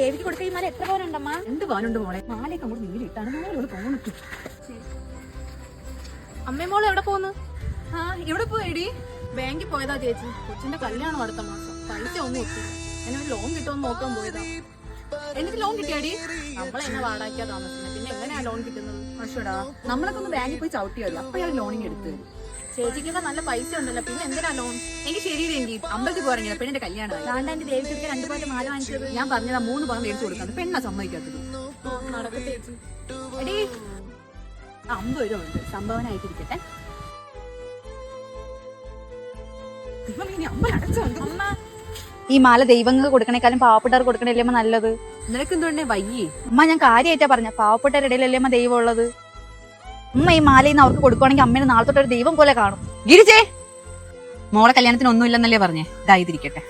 ദേവിക്ക് കൊടുത്ത ഈ മാല എത്ര പവനുണ്ടമ്മ എന്ത് പാനുണ്ട് മോളെ? മാലയൊക്കെ അങ്ങോട്ട് നീലിട്ടാണ് മോളോട് പോണിട്ടു അമ്മേ മോൾ എവിടെ പോന്ന്? ആ ഇവിടെ പോയിടി. ബാങ്കിൽ പോയതാ ചേച്ചി. കൊച്ചിന്റെ കല്യാണം അടുത്ത മാസം. പൈസ ഒന്നും എത്തി എന്നെ ഒരു ലോൺ കിട്ടുമെന്ന് നോക്കാൻ പോയതാ. എന്നിട്ട് ലോൺ കിട്ടിയാടി? നമ്മളെ എന്നെ വാടാക്കിയാ താമസിക്കുന്നത്. പിന്നെ എങ്ങനെയാ ലോൺ കിട്ടുന്നത്? അശ്വടാ നമ്മളൊക്കെ ഒന്ന് ബാങ്കിൽ പോയി ചവിട്ടിയല്ലോ അപ്പൊ അയാൾ ലോണിങ് എടുത്തു. തരും ചേച്ചിക്കൊക്കെ നല്ല പൈസ ഉണ്ടല്ലോ പിന്നെ എന്തിനാ ലോൺ എനിക്ക് ശരിയില്ല എനിക്ക് അമ്പലത്തിൽ പോകാറില്ല പെണ്ണിന്റെ കല്യാണം ദാണ്ട എന്റെ ദേവിക്ക് രണ്ട് പാട്ട് മാല വാങ്ങിച്ചത്. ഞാൻ പറഞ്ഞതാ മൂന്ന് പണം മേടിച്ചു കൊടുക്കാന്ന്. പെണ്ണ സമ്മതിക്കാത്തത്. എടി. അമ്പത് രൂപ ഉണ്ട്. സംഭാവന ആയിട്ടിരിക്കട്ടെ ഇവൻ ഇനി അമ്പലടച്ചോ അമ്മ ഈ മാല ദൈവങ്ങൾക്ക് കൊടുക്കണേക്കാളും പാവപ്പെട്ടവർക്ക് കൊടുക്കണല്ലേ അമ്മ നല്ലത്? നിനക്ക് എന്തുകൊണ്ടേ വയ്യേ? അമ്മ ഞാൻ കാര്യമായിട്ടാ പറഞ്ഞ. പാവപ്പെട്ടവരുടെ ഇടയിലല്ലേ അമ്മ ദൈവം ഉള്ളത്? അമ്മ ഈ മാലയിൽ നിന്ന് അവർക്ക് കൊടുക്കുവാണെങ്കിൽ അമ്മേനെ നാളെ തൊട്ടൊരു ഒരു ദൈവം പോലെ കാണും. ഗിരിജേ! മോളെ കല്യാണത്തിന് ഒന്നുമില്ലെന്നല്ലേ പറഞ്ഞേ? ഇതായിരിക്കട്ടെ